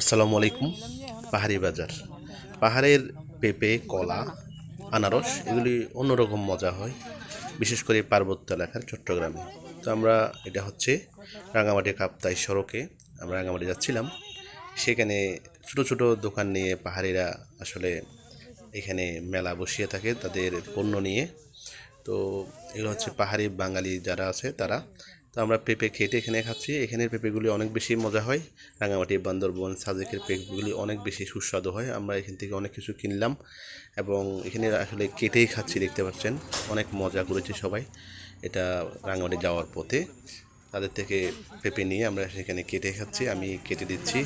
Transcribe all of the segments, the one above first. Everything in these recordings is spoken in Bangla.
আসসালামু আলাইকুম, পাহাড়ি বাজার। পাহাড়ের পেঁপে, কলা, আনারস, এগুলি অন্যরকম মজা হয়, বিশেষ করে পার্বত্য এলাকার চট্টগ্রামে। তো আমরা, এটা হচ্ছে রাঙামাটি কাপ্তাই সড়কে আমরা রাঙামাটি যাচ্ছিলাম। সেখানে ছোট ছোট দোকান নিয়ে পাহাড়িরা আসলে এখানে মেলা বসিয়ে থাকে তাদের পণ্য নিয়ে। তো এগুলো হচ্ছে পাহাড়ি বাঙালি যারা আছে তারা। তো আমরা পেঁপে খেটে এখানে খাচ্ছি। এখানের পেঁপেগুলি অনেক বেশি মজা হয়। রাঙামাটি, বান্দরবন, সাজেকের পেঁপেগুলি অনেক বেশি সুস্বাদু হয়। আমরা এখান থেকে অনেক কিছু কিনলাম এবং এখানে আসলে কেটেই খাচ্ছি, দেখতে পাচ্ছেন। অনেক মজা করেছি সবাই এটা রাঙামাটি যাওয়ার পথে। তাদের থেকে পেঁপে নিয়ে আমরা সেখানে কেটে খাচ্ছি। আমি কেটে দিচ্ছি।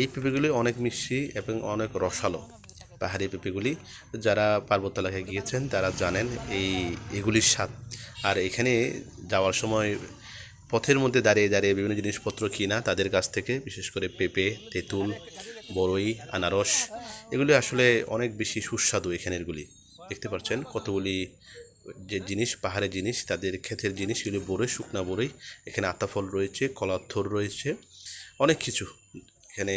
এই পেঁপেগুলি অনেক মিষ্টি এবং অনেক রসালো। পাহাড়ি পেঁপেগুলি যারা পার্বত্য এলাকায় গিয়েছেন, তারা জানেন এই এগুলির স্বাদ। আর এখানে যাওয়ার সময় পথের মধ্যে দাঁড়িয়ে দাঁড়িয়ে বিভিন্ন জিনিসপত্র কিনা, তাদের কাছ থেকে, বিশেষ করে পেঁপে, তেঁতুল বড়ই আনারস, এগুলি আসলে অনেক বেশি সুস্বাদু এখানেরগুলি। দেখতে পাচ্ছেন কতগুলি যে জিনিস, পাহাড়ের জিনিস, তাদের ক্ষেতের জিনিস, এগুলি বড়ই শুকনা বড়ই এখানে আতাফল রয়েছে কলার থর রয়েছে, অনেক কিছু। এখানে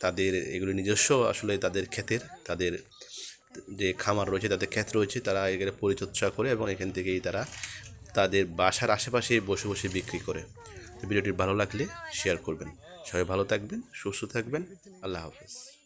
তাদের এগুলি নিজস্ব আসলে তাদের ক্ষেতের তাদের যে খামার রয়েছে তাদের ক্ষেত রয়েছে তারা এখানে পরিচর্যা করে এবং এখান থেকেই তারা তাদের বাসার আশেপাশে বসে বসে বিক্রি করে। ভিডিওটি ভালো লাগলে শেয়ার করবেন। সবাই ভালো থাকবেন সুস্থ থাকবেন। আল্লাহ হাফেজ।